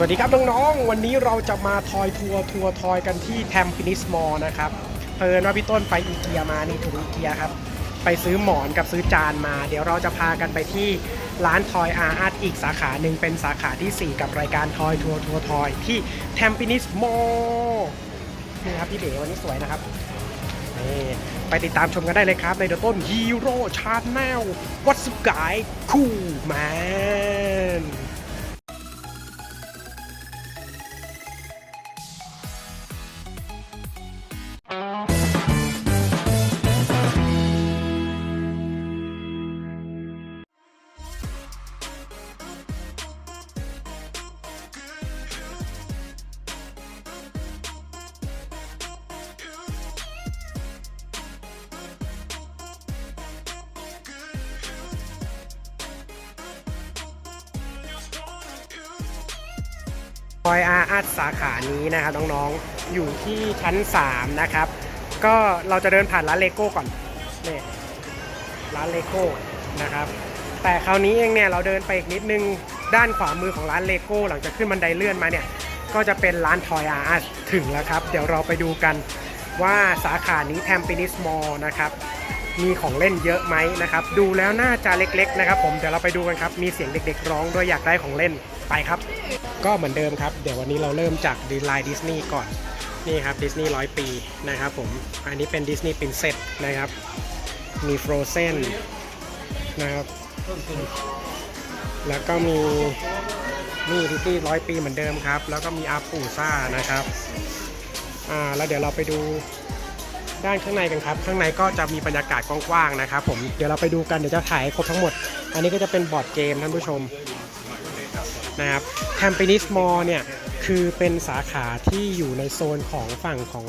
สวัสดีครับน้องๆ วันนี้เราจะมาทอยทัวร์ทัวร์ทอยกันที่แทมปินิสมอลนะครับเพลินว่าพี่ต้นไปอีเกียมานี่ถูกอีเกียครับ ไปซื้อหมอนกับซื้อจานมา เดี๋ยวเราจะพากันไปที่ร้านทอยอาร์อาร์อีกสาขาหนึ่งเป็นสาขาทีสี่ 4 กับรายการทอยทัวร์ทัวร์ทอยที่แทมปินิสมอลนี่ครับพี่เด๋วันนี้สวยนะครับนี่ไปติดตามชมกันได้เลยครับ ในเดอะต้นฮีโร่ชาแนลวัตสุกายคูแมน อยอาร์อาร์สาขานี้นะครับน้องๆ อยู่ที่ชั้น 3 นะครับ ก็เราจะเดินผ่านร้านเลโก้ก่อนนี่ร้านเลโก้นะครับ แต่คราวนี้เองเนี่ยเราเดินไปอีกนิดนึงด้านขวามือของร้านเลโก้หลังจากขึ้นบันไดเลื่อนมาเนี่ย ก็จะเป็นร้านทอยอาร์ถึงแล้วครับ เดี๋ยวเราไปดูกันว่าสาขานี้แทมปินิสมอลนะครับมีของเล่นเยอะไหมนะครับ ดูแล้วน่าจะเล็กๆนะครับ ผมเดี๋ยวเราไปดูกันครับ มีเสียงเด็กๆร้องด้วยอยากได้ของเล่นไปครับ ก็เหมือนเดิมครับ เดี๋ยววันนี้เราเริ่มจากดีไลน์ดิสนีย์ก่อน นี่ครับดิสนีย์ร้อยปีนะครับผม อันนี้เป็นดิสนีย์ปรินเซสนะครับ มีฟรอเซนนะครับ แล้วก็มีนี่ดิสนีย์ร้อยปีเหมือนเดิมครับ แล้วก็มีอาปูซ่านะครับ อ่า แล้วเดี๋ยวเราไปดูด้านข้างในกันครับ ข้างในก็จะมีบรรยากาศกว้างๆนะครับผม เดี๋ยวเราไปดูกัน เดี๋ยวจะถ่ายครบทั้งหมด อันนี้ก็จะเป็นบอร์ดเกมท่านผู้ชม นะครับแทมเปนิสมอลเนี่ยคือเป็นสาขาที่อยู่ในโซนของฝั่งของ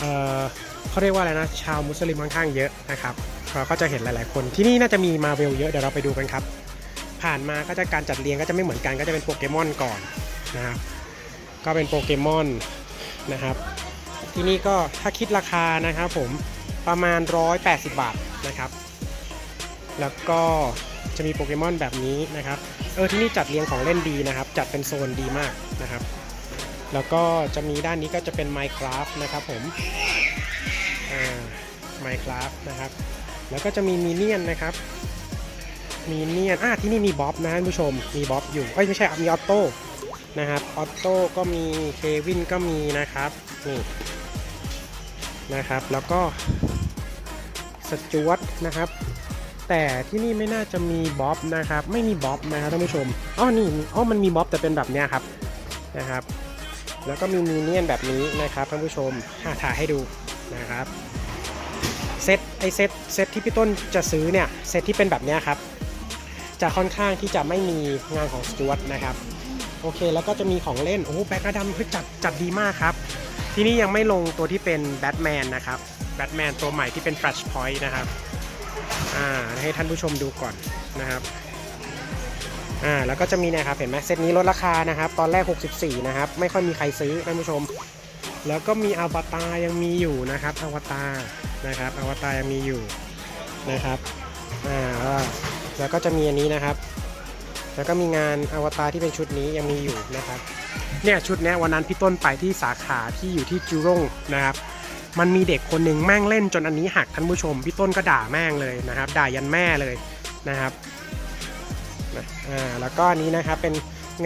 เออเขาเรียกว่าอะไรนะ ชาวมุสลิมค่อนข้างเยอะนะครับเราก็จะเห็นหลาย ๆ คนที่นี่น่าจะมีมาเวลเยอะเดี๋ยวเราไปดูกันครับ ผ่านมาก็จะการจัดเรียงก็จะไม่เหมือนกันก็จะเป็นโปเกมอนก่อนนะครับก็เป็นโปเกมอนนะครับที่นี่ก็ถ้าคิดราคานะครับผมประมาณ 180 บาทนะครับ แล้วก็จะมีโปเกมอนแบบนี้นะครับ ออที่นี่จัดเรียงของเล่นดีนะครับ จัดเป็นโซนดีมากนะครับ แล้วก็จะมีด้านนี้ก็จะเป็น Minecraft นะครับผมอ่า Minecraft นะครับ แล้วก็จะมีมีเนียนนะครับ มีเนียนอ่าที่นี่มีบ๊อบนะท่านผู้ชม มีบ๊อบอยู่เอ้ยไม่ใช่มีออโต้นะครับออโต้ก็มีเควินก็มีนะครับนี่นะครับ แล้วก็สจวตนะครับ แต่ที่นี่ไม่น่าจะมีบ๊อบนะครับไม่มีบ๊อบนะครับท่านผู้ชมอ๋อนี่อ๋อมันมีบ๊อบแต่เป็นแบบเนี้ยครับนะครับ แล้วก็มีมีเนียนแบบนี้นะครับท่านผู้ชมหาถ่ายให้ดูนะครับเซตไอเซตเซตที่พี่ต้นจะซื้อเนี่ยเซตที่เป็นแบบเนี้ยครับจะค่อนข้างที่จะไม่มีงานของสจวตนะครับโอเคแล้วก็จะมีของเล่นโอ้แบ็กดัมคือจัดจัดดีมากครับ ที่นี่ยังไม่ลงตัวที่เป็นแบทแมนนะครับแบทแมนตัวใหม่ที่เป็น Flash Point นะครับ อ่าให้ท่านผู้ชมดูก่อนนะครับอ่าแล้วก็จะมีนะครับเห็นไหมเซตนี้ลดราคานะครับ ตอนแรก 64 นะครับ ไม่ค่อยมีใครซื้อท่านผู้ชม แล้วก็มีอวตารยังมีอยู่นะครับอวตารนะครับอวตารยังมีอยู่นะครับอ่าแล้วก็จะมีอันนี้นะครับ แล้วก็มีงานอวตารที่เป็นชุดนี้ยังมีอยู่นะครับเนี่ยชุดเนี้ยวันนั้นพี่ต้นไปที่สาขาที่อยู่ที่จูรงนะครับ มันมีเด็กคนหนึ่งแม่งเล่นจนอันนี้หักท่านผู้ชมพี่ต้นก็ด่าแม่งเลยนะครับ ด่ายันแม่เลยนะครับนะอ่าแล้วก็อันนี้นะครับเป็น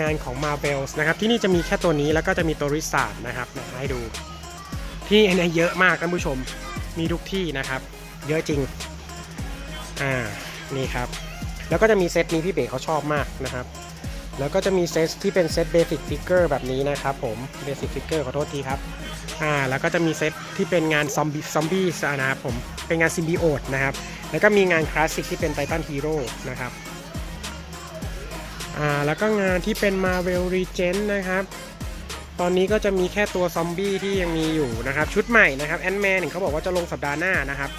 งานของ Marvels นะครับที่นี่จะมีแค่ตัวนี้แล้วก็จะมีตัวริซาร์ดนะครับนะให้ดู ที่อันนี้เยอะมากท่านผู้ชมมีทุกที่นะครับ เยอะจริงอ่านี่ครับ แล้วก็จะมีเซตนี้พี่เบ๋เขาชอบมากนะครับแล้วก็จะมีเซตที่เป็นเซตเบสิกฟิกเกอร์แบบนี้นะครับผมเบสิกฟิกเกอร์ขอโทษทีครับ อ่าแล้วก็จะมีเซตที่เป็นงานซอมบี้ซอมบี้นะครับผมเป็นงานซิมบิโอตนะครับแล้วก็มีงานคลาสสิกที่เป็นไททันฮีโร่นะครับอ่าแล้วก็งานที่เป็น Marvel Regen นะครับตอนนี้ก็จะมีแค่ตัวซอมบี้ที่ยังมีอยู่นะครับ ชุดใหม่นะครับแอนแมนเขาบอกว่าจะลงสัปดาห์หน้านะครับ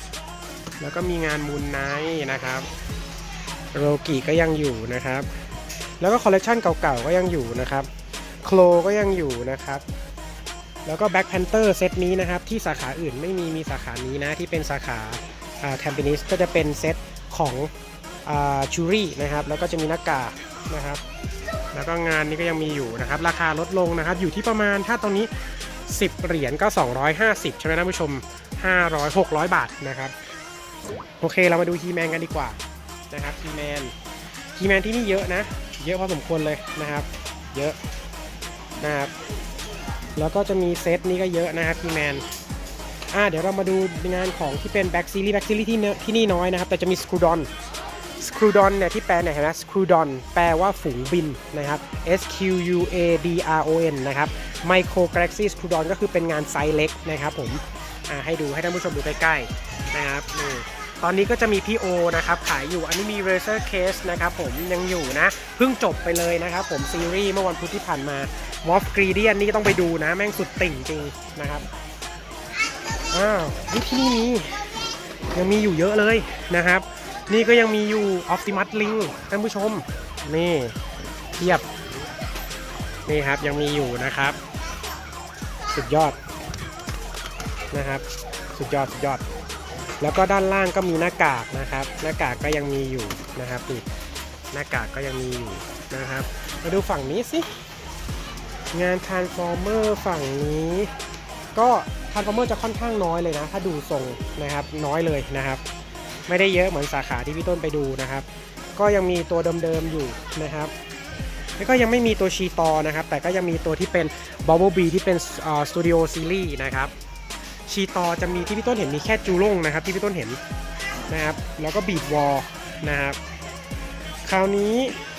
แล้วก็มีงานมูนไนท์นะครับโรกิก็ยังอยู่นะครับ แล้วก็คอลเลกชันเก่าๆก็ยังอยู่นะครับ โคลก็ยังอยู่นะครับ แล้วก็ Black Panther เซตนี้นะครับ ที่สาขาอื่นไม่มีมีสาขานี้นะ ที่เป็นสาขาแทมเปนิสก็จะเป็นเซตของชูรี่นะครับ แล้วก็จะมีหน้ากากนะครับ แล้วก็งานนี้ก็ยังมีอยู่นะครับ ราคาลดลงนะครับ อยู่ที่ประมาณถ้าตรงนี้ 10 เหรียญก็ 250 ใช่ไหมท่านผู้ชม 500 600 บาทนะครับ โอเคเรามาดูฮีแมนกันดีกว่านะครับฮีแมนฮีแมนที่นี่เยอะนะ เยอะพอสมควรเลยนะครับ เยอะนะครับ แล้วก็จะมีเซตนี้ก็เยอะนะครับฮีแมนอ่าเดี๋ยวเรามาดูงานของที่เป็นแบ็กซีรีส์แบ็กซีรีส์ที่นที่นี่น้อยนะครับ แต่จะมีสครูดอนสครูดอนเนี่ยที่แปลเนี่ยเห็นไหมสครูดอนแปลว่าฝูงบินนะครับ S Q U A D R O N นะครับ Micro Galaxy Screwdon ก็คือเป็นงานไซส์เล็กนะครับผมอ่าให้ดูให้ท่านผู้ชมดูใกล้ๆนะครับนี่ตอนนี้ก็จะมีพี่โอนะครับขายอยู่อันนี้มี Razer Case นะครับผมยังอยู่นะ เพิ่งจบไปเลยนะครับผมซีรีส์เมื่อวันพุธที่ผ่านมา w o l f g r e d i a n นี่ต้องไปดูนะ แม่งสุดติ่งจริงนะครับ อ้าวนี่ที่นี่มียังมีอยู่เยอะเลยนะครับ นี่ก็ยังมีอยู่ Optimus Link ท่านผู้ชม นี่เทียบ นี่ครับยังมีอยู่นะครับ สุดยอดนะครับ สุดยอดสุดยอด แล้วก็ด้านล่างก็มีหน้ากากนะครับ หน้ากากก็ยังมีอยู่นะครับนี่หน้ากากก็ยังมีอยู่นะครับ มาดูฝั่งนี้สิ งาน Transformer ฝั่งนี้ ก็ Transformer จะค่อนข้างน้อยเลยนะ ถ้าดูทรงนะครับน้อยเลยนะครับ ไม่ได้เยอะเหมือนสาขาที่พี่ต้นไปดูนะครับ ก็ยังมีตัวเดิมๆอยู่นะครับแล้วก็ยังไม่มีตัวชีตอนะครับ แต่ก็ยังมีตัวที่เป็น Bubble b e ที่เป็นสตูดิโอซีรีส์นะครับชีตอจะมีที่พี่ต้นเห็นมีแค่จูลงนะครับ ที่พี่ต้นเห็นนะครับแล้วก็บีดวอลนะครับคราวนี้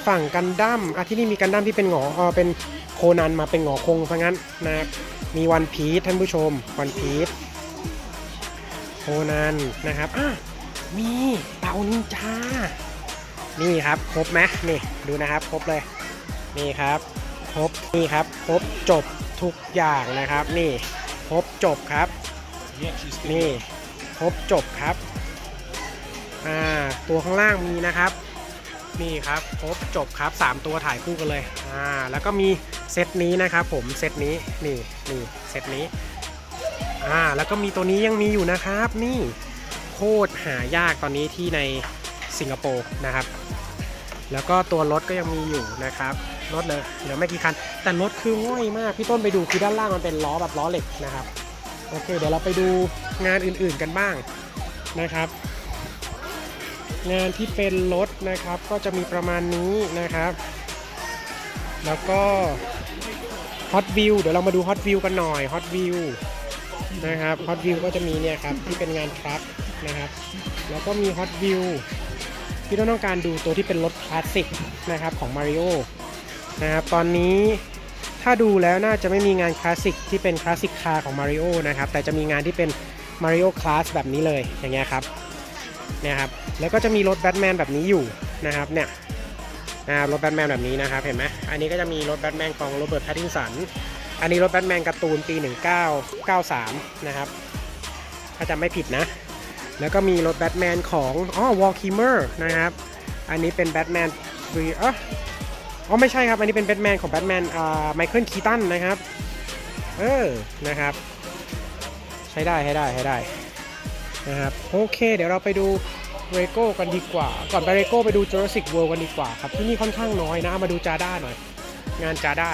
ฝั่งกันดั้มอะที่นี่มีกันดั้มที่เป็นหงอเออเป็น โคนันมาเป็นหงอคงซะงั้นนะครับมีวันพีทท่านผู้ชมวันพีทโคนันนะครับอะมีเต่านินจา นี่ครับครบไหมนี่ดูนะครับครบเลย นี่ครับครบนี่ครับครบจบทุกอย่างนะครับ นี่ครบจบครับ นี่ครบจบครับอ่าตัวข้างล่างมีนะครับ นี่ครับครบจบครับ 3 ตัวถ่ายคู่กันเลยอ่าแล้วก็มีเซตนี้นะครับผมเซตนี้นี่นี่เซตนี้อ่าแล้วก็มีตัวนี้ยังมีอยู่นะครับ นี่โคตรหายากตอนนี้ที่ในสิงคโปร์นะครับ แล้วก็ตัวรถก็ยังมีอยู่นะครับรถเลยเหลือไม่กี่คัน แต่รถคือง่อยมาก พี่ต้นไปดูคือด้านล่างมันเป็นล้อแบบล้อเหล็กนะครับ โอเค เดี๋ยวเราไปดูงานอื่นๆกันบ้างนะครับ งานที่เป็นรถนะครับก็จะมีประมาณนี้นะครับ แล้วก็ Hot View เดี๋ยวเรามาดู Hot View กันหน่อย Hot View นะครับ Hot View ก็จะมีเนี่ยครับที่เป็นงานทรัคนะครับ แล้วก็มี Hot View ที่ต้องการดูตัวที่เป็นรถคลาสสิกนะครับของ Mario นะครับตอนนี้ถ้าดูแล้วน่าจะไม่มีงานคลาสสิกที่เป็นคลาสสิกคาร์ของ Mario นะครับแต่จะมีงานที่เป็น Mario Class แบบนี้เลยอย่างเงี้ยครับ นี่ยครับแล้วก็จะมีรถแบทแมนแบบนี้อยู่นะครับเนี่ยนะครับรถแบทแมนแบบนี้นะครับเห็นไหมอันนี้ก็จะมีรถแบทแมนของโรเบิร์ตแพตตินสันอันนี้รถแบทแมนการ์ตูนปี 1993 นะครับถ้าจำไม่ผิดนะ แล้วก็มีรถแบทแมนของอ๋อวอลคิมเมอร์นะครับอันนี้เป็นแบทแมนรีเอออ๋อไม่ใช่ครับ อันนี้เป็นแบทแมนของแบทแมนอ่าไมเคิลคีตันนะครับ เออนะครับ ใช้ได้ให้ได้ให้ได้ นะครับโอเค เดี๋ยวเราไปดูเรโก้กันดีกว่า ก่อนไปเรโก้ไปดู Jurassic World กันดีกว่าครับ ที่นี่ค่อนข้างน้อยนะ มาดูจาด้าหน่อย งานจาด้า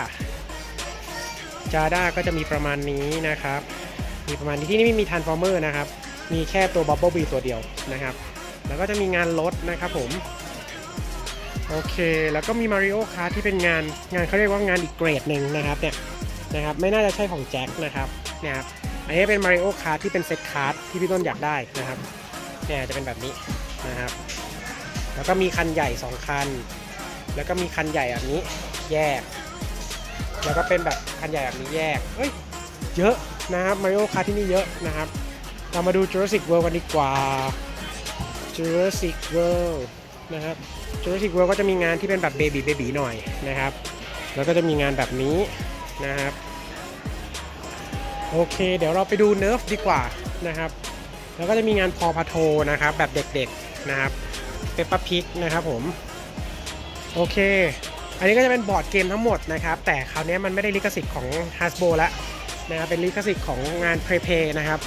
จาด้าก็จะมีประมาณนี้นะครับ มีประมาณนี้ที่นี่ไม่มี Transformer นะครับ มีแค่ตัว Bubble Bee ตัวเดียวนะครับ แล้วก็จะมีงานรถนะครับผม โอเค แล้วก็มี Mario Kart ที่เป็นงานงานเขาเรียกว่างานอีกเกรดหนึ่งนะครับเนี่ยนะครับ ไม่น่าจะใช่ของแจ็คนะครับนี่ยครับ อันนี้เป็น Mario Kart ที่เป็นเซตคาร์ดที่พี่ต้นอยากได้นะครับเนี่ยจะเป็นแบบนี้นะครับ แล้วก็มีคันใหญ่ 2 คัน แล้วก็มีคันใหญ่แบบนี้แยก แล้วก็เป็นแบบคันใหญ่แบบนี้แยกเอ้ยเยอะนะครับ Mario Kart ที่นี่เยอะนะครับ เรามาดู Jurassic World กันดีกว่า Jurassic World นะครับ Jurassic World ก็จะมีงานที่เป็นแบบเบบีเบบีหน่อยนะครับ แล้วก็จะมีงานแบบนี้นะครับ โอเค เดี๋ยวเราไปดูเนิร์ฟดีกว่านะครับ แล้วก็จะมีงานพอพาโทนะครับ แบบเด็กๆนะครับเปปป p พิกนะครับผม โอเค อันนี้ก็จะเป็นบอร์ดเกมทั้งหมดนะครับ แต่คราวนี้มันไม่ได้ลิขสิทธิ์ของ Hasbro แล้วนะครับเป็นลิขสิทธิ์ของงาน p r e p a y นะครับ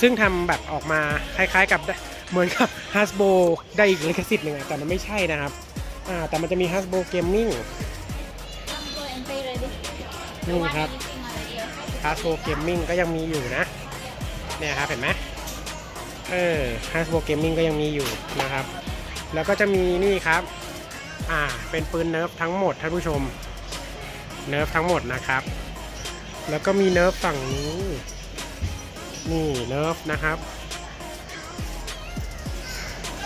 ซึ่งทำแบบออกมาคล้ายๆกับเหมือนกับ Hasbro ได้อีกลิขสิทธิ์หนึ่งอะแต่มันไม่ใช่นะครับอ่าแต่มันจะมี Hasbro Gaming นี่ครับคาสโบเกมมิ่งก็ยังมีอยู่นะ เนี่ยครับเห็นไหมเออคาสโบเกมมิ่งก็ยังมีอยู่นะครับ แล้วก็จะมีนี่ครับ อ่า เป็นปืนเนิร์ฟทั้งหมดท่านผู้ชม เนิร์ฟทั้งหมดนะครับ แล้วก็มีเนิร์ฟฝั่งนี้ นี่เนิร์ฟนะครับ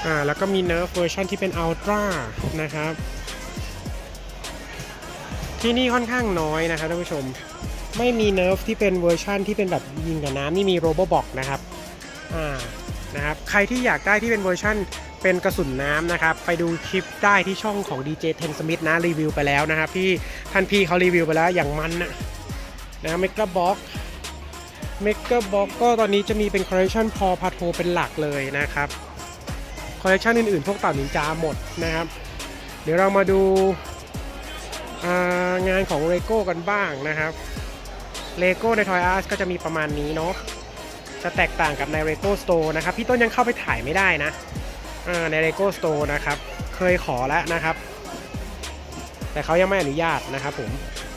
อ่าแล้วก็มีเนิร์ฟเวอร์ชันที่เป็นอัลตร้านะครับ ที่นี่ค่อนข้างน้อยนะครับท่านผู้ชม ไม่มีเนิร์ฟที่เป็นเวอร์ชันที่เป็นแบบยิงกับน้ำนี่มีโรบอบอกนะครับอ่านะครับใครที่อยากได้ที่เป็นเวอร์ชันเป็นกระสุนน้ำนะครับ ไปดูคลิปได้ที่ช่องของ DJ Ten Smith นะรีวิวไปแล้วนะครับพี่ท่านพี่เขารีวิวไปแล้วอย่างมันนะนะเมกะบ็อกเมกะบ็อกก็ตอนนี้จะมีเป็นคอลเลคชันพอพาโทเป็นหลักเลยนะครับคอลเลคชันอื่นๆ พวกเต่านินจาหมดนะครับ เดี๋ยวเรามาดูางานของเลโก้กันบ้างนะครับ เลโก้ใน Toy Us ก็จะมีประมาณนี้เนาะจะแตกต่างกับใน Lego Store นะครับ พี่ต้นยังเข้าไปถ่ายไม่ได้นะใน Lego Store นะครับ เคยขอแล้วนะครับ แต่เขายังไม่อนุญาตนะครับผม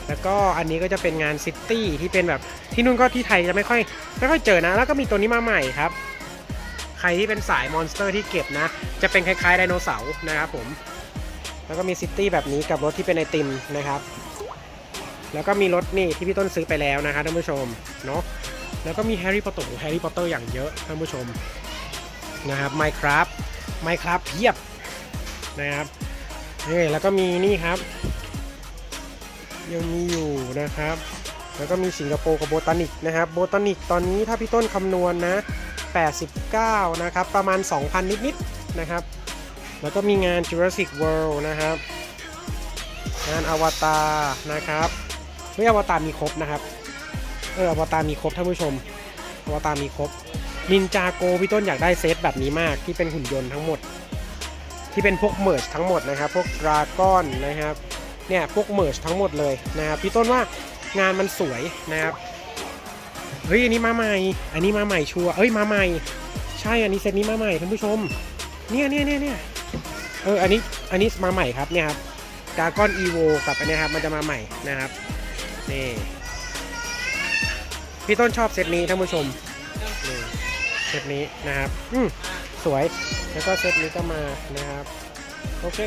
แล้วก็อันนี้ก็จะเป็นงานซิตี้ที่เป็นแบบที่นู่นก็ที่ไทยจะไม่ค่อยไม่ค่อยเจอนะ แล้วก็มีตัวนี้มาใหม่ครับ ใครที่เป็นสายมอนสเตอร์ที่เก็บนะ จะเป็นคล้ายๆไดโนเสาร์นะครับผม แล้วก็มีซิตี้แบบนี้กับรถที่เป็นไอติมนะครับ แล้วก็มีรถนี่ที่พี่ต้นซื้อไปแล้วนะครับท่านผู้ชมเนาะแล้วก็มีแฮร์รี่พอตเตอร์แฮร์รี่พอตเตอร์อย่างเยอะท่านผู้ชมนะครับไมค์ครับไมค์ครับเพียบนะครับนี่แล้วก็มีนี่ครับ ยังมีอยู่นะครับ แล้วก็มีสิงคโปร์กับโบตานิกนะครับโบตานิกตอนนี้ถ้าพี่ต้นคำนวณนะ89 นะครับ ประมาณ 2,000 นิดๆนะครับ แล้วก็มีงาน Jurassic World นะครับ งานอวตารนะครับ เฮ้ยอวตารมีครบนะครับเอออวตารมีครบท่านผู้ชมอวตารมีครบนินจาโกพี่ต้นอยากได้เซตแบบนี้มากที่เป็นหุ่นยนต์ทั้งหมด ที่เป็นพวกเมิร์ชทั้งหมดนะครับ พวกดราก้อนนะครับเนี่ยพวกเมิร์ชทั้งหมดเลยนะครับพี่ต้นว่างานมันสวยนะครับเฮ้ยอันนี้มาใหม่ อันนี้มาใหม่ชัวเอ้ยมาใหม่ ใช่อันนี้เซตนี้มาใหม่ท่านผู้ชมเนี่ยเนี่ยเนี่ยเนี่ยเอออันนี้อันนี้มาใหม่ครับเนี่ยครับดาก้อนอีโวกับอันนี้ครับมันจะมาใหม่นะครับ นี่พี่ต้นชอบเซตนี้ท่านผู้ชมนี่เซตนี้นะครับอืมสวยแล้วก็เซตนี้ก็มานะครับ โอเค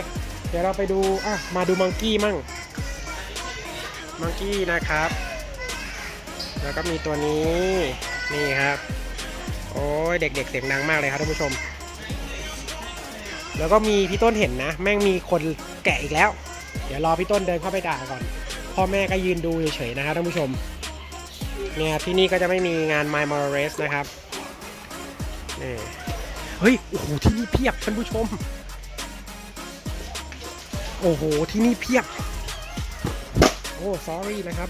เดี๋ยวเราไปดูอะมาดูมังกี้มั่งมังกี้นะครับ แล้วก็มีตัวนี้นี่ครับ โอ้ยเด็กๆเสียงดังมากเลยครับท่านผู้ชม แล้วก็มีพี่ต้นเห็นนะ แม่งมีคนแกะอีกแล้ว เดี๋ยวรอพี่ต้นเดินเข้าไปด่าก่อน พ่อแม่ก็ยืนดูเฉยๆนะครับท่านผู้ชมเนี่ยที่นี่ก็จะไม่มีงาน My m o r a c e นะครับนี่เฮ้ยโอ้โหที่นี่เพียบท่านผู้ชม โอ้โหที่นี่เพียบ โอ้ sorry นะครับ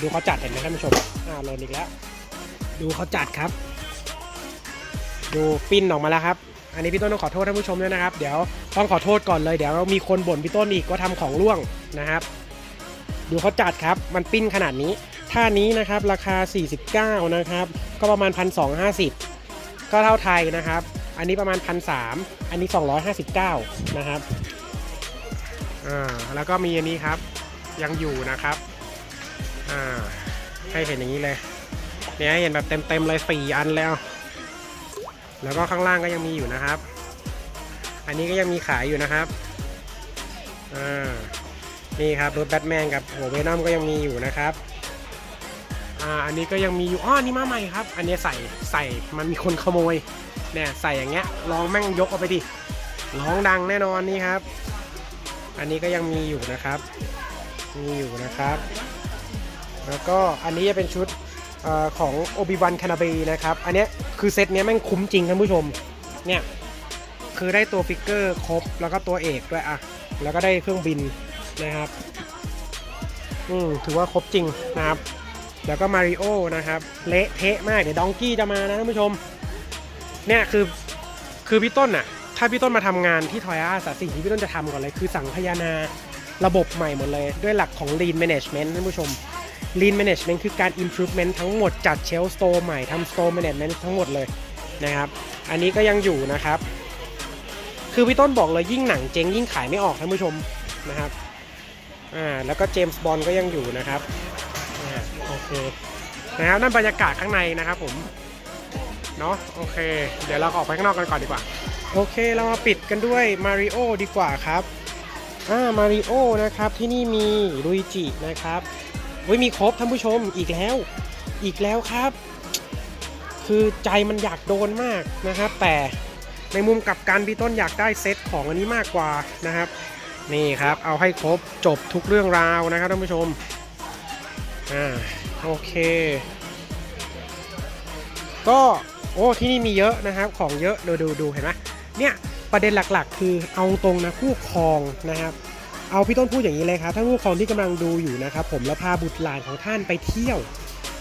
ดูเขาจัดเห็นไหมท่านผู้ชมอ่าโลดอีกแล้ว ดูเขาจัดครับ ดูปิ้นออกมาแล้วครับ อันนี้พี่ต้นต้องขอโทษท่านผู้ชมด้วยนะครับ เดี๋ยวต้องขอโทษก่อนเลย เดี๋ยวมีคนบ่นพี่ต้นอีกก็ทำของร่วงนะครับ ดูเขาจัดครับ มันปิ้นขนาดนี้ ท่านี้นะครับราคา 49 นะครับ ก็ประมาณ 1,250 ก็เท่าไทยนะครับ อันนี้ประมาณ 1,300 อันนี้ 259 นะครับอ่าแล้วก็มีอันนี้ครับ ยังอยู่นะครับอ่าให้เห็นอย่างนี้เลยเนี่ยเห็นแบบเต็มๆเลยสี่อันแล้ว แล้วก็ข้างล่างก็ยังมีอยู่นะครับ อันนี้ก็ยังมีขายอยู่นะครับอ่านี่ครับรถแบทแมนกับหัวเวนอมก็ยังมีอยู่นะครับอ่าอันนี้ก็ยังมีอยู่อ๋อนนี้มาใหม่ครับ อันนี้ใส่ใส่มันมีคนขโมยเนี่ยใส่อย่างเงี้ยลองแม่งยกเอาไปดิร้องดังแน่นอนนี่ครับ อันนี้ก็ยังมีอยู่นะครับ มีอยู่นะครับ แล้วก็อันนี้จะเป็นชุด อของโอบิวันคานาบีนะครับ อันนี้คือเซตนี้แม่งคุ้มจริงท่านผู้ชม เนี่ย คือได้ตัวฟิกเกอร์ครบ แล้วก็ตัวเอกด้วยอะแล้วก็ได้เครื่องบินนะครับ อืมถือว่าครบจริงนะครับ แล้วก็มาริโอนะครับ เละเทะมาก เดี๋ยวดองกี้จะมานะท่านผู้ชม เนี่ยคือ คือพี่ต้นอะถ้าพี่ต้นมาทำงานที่ทอยอาสสิ่งที่พี่ต้นจะทำก่อนเลย คือสั่งพยานาระบบใหม่หมดเลย ด้วยหลักของ Lean Management ท่านผู้ชม Lean Management คือการ improvement ทั้งหมดจัดเชล f store ใหม่ทำ store management ทั้งหมดเลยนะครับ อันนี้ก็ยังอยู่นะครับ คือพี่ต้นบอกเลยยิ่งหนังเจ๊งยิ่งขายไม่ออกท่านผู้ชมนะครับอ่าแล้วก็เจมส์บอลก็ยังอยู่นะครับอ่าโอเคนะครับนั่นบรรยากาศข้างในนะครับผมเนาะโอเค เดี๋ยวเราออกไปข้างนอกกันก่อนดีกว่า โอเคเรามาปิดกันด้วยมาริโอดีกว่าครับอ่ามาริโอนะครับที่นี่มีลุยจินะครับ เว้ยมีครบท่านผู้ชมอีกแล้ว อีกแล้วครับ คือใจมันอยากโดนมากนะครับ แต่ในมุมกลับกันพี่ต้นอยากได้เซตของอันนี้มากกว่านะครับ นี่ครับเอาให้ครบจบทุกเรื่องราวนะครับท่านผู้ชมอ่าโอเค ก็โอ้ที่นี่มีเยอะนะครับ ของเยอะดูดูดูเห็นไหมเนี่ยประเด็นหลักๆ คือเอาตรงนะคู่ครองนะครับ เอาพี่ต้นพูดอย่างนี้เลยครับถ้าผู้ปกครองที่กำลังดูอยู่นะครับผมแล้วพาบุตรหลานของท่านไปเที่ยว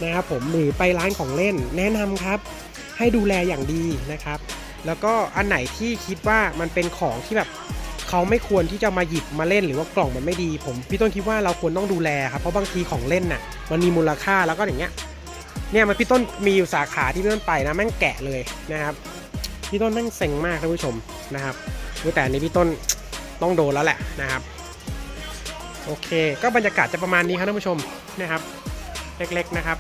นะครับผมหรือไปร้านของเล่นแนะนำครับ ให้ดูแลอย่างดีนะครับ แล้วก็อันไหนที่คิดว่ามันเป็นของที่แบบเขาไม่ควรที่จะมาหยิบมาเล่นหรือว่ากล่องมันไม่ดีผมพี่ต้นคิดว่าเราควรต้องดูแลครับเพราะบางทีของเล่นน่ะมันมีมูลค่าแล้วก็อย่างเงี้ยเนี่ยมันพี่ต้นมีอยู่สาขาที่พี่ต้นไปนะแม่งแกะเลยนะครับพี่ต้นแม่งเซ็งมากท่านผู้ชมนะครับแต่อันพี่ต้นต้องโดนแล้วแหละนะครับ โอเค ก็บรรยากาศจะประมาณนี้ครับท่านผู้ชมนะครับ เล็กๆนะครับ